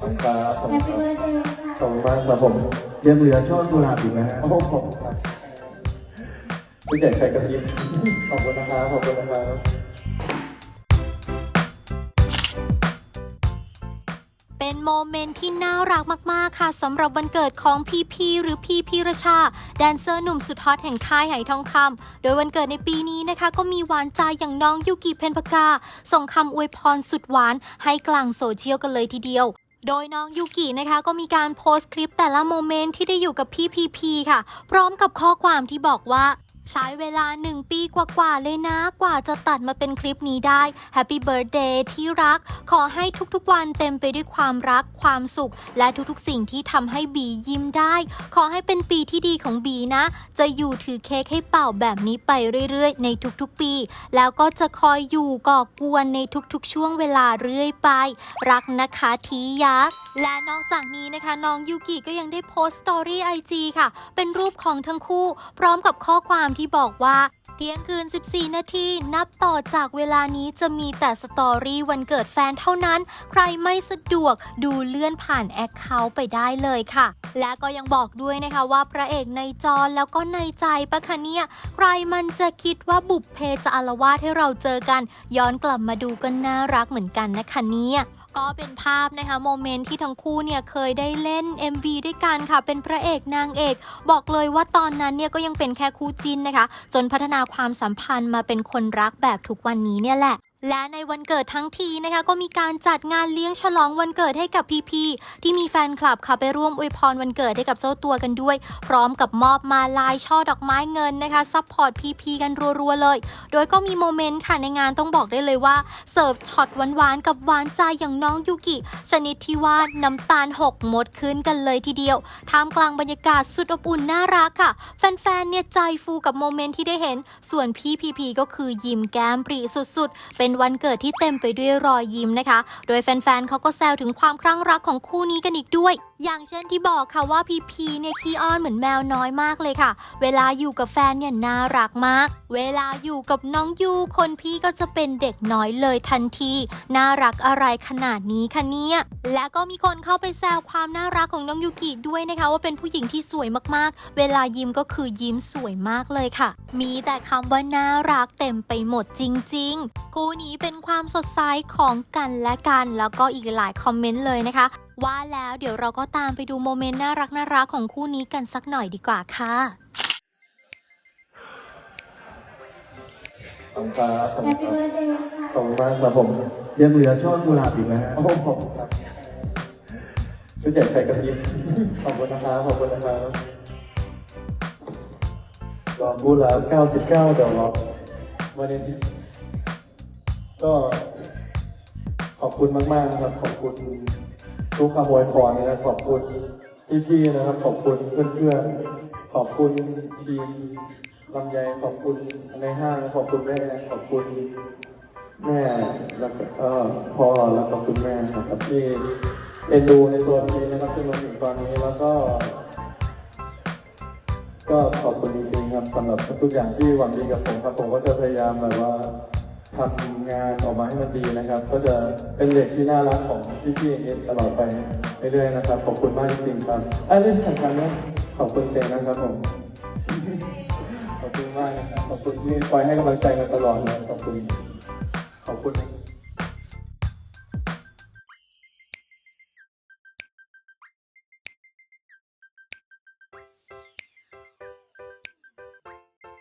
ขอบคุณครับขอบแฮคุปณปี้ครับเบิร์ดเดย์ค่ะขอบคุณมากครับผมยังเหลือช่อกุหลาบอีกนะฮะ โอ้โหขอบคุณครับผู้ใหญ่ใส่กระทิบขอบคุณนะครับขอบคุณนะครับ เป็นโมเมนต์ที่น่ารักมากๆค่ะสำหรับวันเกิดของพีพีหรือพีพีรชา แดนเซอร์หนุ่มสุดฮอตแห่งค่ายไหทองคำโดยวันเกิดในปีนี้นะคะ ก็มีหวานใจอย่างน้องยูกิเพนพกา ส่งคำอวยพรสุดหวานให้กลางโซเชียลกันเลยทีเดียวโดยน้องยูกินะคะก็มีการโพสต์คลิปแต่ละโมเมนต์ที่ได้อยู่กับพี่พีพีค่ะ พร้อมกับข้อความที่บอกว่า ใช้เวลา 1 ปีกว่าๆเลยนะ กว่าจะตัดมาเป็นคลิปนี้ได้ Happy Birthday ที่รัก ขอให้ทุกๆวันเต็มไปด้วยความรักความสุข และทุกๆสิ่งที่ทำให้บียิ้มได้ ขอให้เป็นปีที่ดีของบีนะ จะอยู่ถือเค้กให้เป่าแบบนี้ไปเรื่อยๆ ในทุกๆปี แล้วก็จะคอยอยู่ก่อกวนในทุกๆช่วงเวลาเรื่อยไป รักนะคะทียักษ์ และนอกจากนี้นะคะน้องยูกิก็ยังได้โพสต์สตอรี่ไอจีค่ะ เป็นรูปของทั้งคู่ พร้อมกับข้อความที่บอกว่าเที่ยงคืน 14 นาที นับต่อจากเวลานี้จะมีแต่สตอรี่วันเกิดแฟนเท่านั้น ใครไม่สะดวกดูเลื่อนผ่านแอคเคาท์ไปได้เลยค่ะ และก็ยังบอกด้วยนะคะว่าพระเอกในจอแล้วก็ในใจปะคะเนี่ย ใครมันจะคิดว่าบุพเพจะอารวาสให้เราเจอกัน ย้อนกลับมาดูก็น่ารักเหมือนกันนะคะเนี่ย ก็เป็นภาพนะคะโมเมนต์ที่ทั้งคู่เนี่ยเคยได้เล่น MV ด้วยกันค่ะ เป็นพระเอกนางเอก บอกเลยว่าตอนนั้นเนี่ยก็ยังเป็นแค่คู่จิ้นนะคะ จนพัฒนาความสัมพันธ์มาเป็นคนรักแบบทุกวันนี้เนี่ยแหละ และในวันเกิดทั้งทีนะคะก็มีการจัดงานเลี้ยงฉลองวันเกิดให้กับพีพีที่มีแฟนคลับค่ะไปร่วมอวยพรวันเกิดให้กับเจ้าตัวกันด้วย พร้อมกับมอบมาลายช่อดอกไม้เงินนะคะซัพพอร์ตพีพีกันรัวๆเลย โดยก็มีโมเมนต์ค่ะในงานต้องบอกได้เลยว่าเสิร์ฟช็อตหวานๆกับหวานใจอย่างน้องยูกิ ชนิดที่ว่าน้ำตาลหกมดขึ้นกันเลยทีเดียวท่ามกลางบรรยากาศสุดอบอุ่นน่ารักค่ะ แฟนๆเนี่ยใจฟูกับโมเมนต์ที่ได้เห็น ส่วนพี่พีพีก็คือยิ้มแก้มปรีสุดๆ เป็นวันเกิดที่เต็มไปด้วยรอยยิ้มนะคะ โดยแฟนๆเขาก็แซวถึงความคลั่งรักของคู่นี้กันอีกด้วย อย่างเช่นที่บอกค่ะว่าพีพีเนี่ยขี้อ้อนเหมือนแมวน้อยมากเลยค่ะ เวลาอยู่กับแฟนเนี่ยน่ารักมาก เวลาอยู่กับน้องยูคนพี่ก็จะเป็นเด็กน้อยเลยทันที น่ารักอะไรขนาดนี้คะเนี่ยและก็มีคนเข้าไปแซวความน่ารักของน้องยูกิด้วยนะคะว่าเป็นผู้หญิงที่สวยมากๆ เวลายิ้มก็คือยิ้มสวยมากเลยค่ะ มีแต่คำว่าน่ารักเต็มไปหมดจริงๆ คู่นี้เป็นความสดใสของกันและกัน แล้วก็อีกหลายคอมเมนต์เลยนะคะ ว่าแล้วเดี๋ยวเราก็ตามไปดูโมเมนต์น่ารักน่ารักๆของคู่นี้กันสักหน่อยดีกว่าค่ะขอบคุณครับขอบแฮคุปณปี้ครับเบิร์ดเดย์ค่ะขอบคุณมากครับผมยังเหลือช่อกุหลาบอีกนะฮะโอ้โหขอบคุณครับผู้ใหญ่ใส่กระทิบขอบคุณนะครับขอบคุณนะครับรอพูดแล้ว99เดี๋ยวรอวันนี้ ก็ขอบคุณมากๆนะครับ ขอบคุณทุกคำอวยพรนะครับขอบคุณพี่ๆนะครับ ขอบคุณเพื่อนๆขอบคุณทีมลำไยขอบคุณในห้างขอบคุณแม่ขอบคุณแม่แล้วก็พ่อแล้วก็คุณแม่นะครับที่เอ็นดูในตัวพีนะครับที่มาถึงตอนนี้แล้วก็ ก็ขอบคุณจริงๆครับสำหรับทุกอย่างที่หวังดีกับผมครับผมก็จะพยายามแบบว่า ทำงานออกมาให้มันดีนะครับ ก็จะเป็นเด็กที่น่ารักของพี่ๆเอสตลอดไปเรื่อยๆนะครับ ขอบคุณมากจริงๆครับอันนี้สำคัญนะขอบคุณเต้นะครับผมขอบคุณมากนะครับขอบคุณที่คอยให้กำลังใจกันตลอดเลยขอบคุณขอบคุณ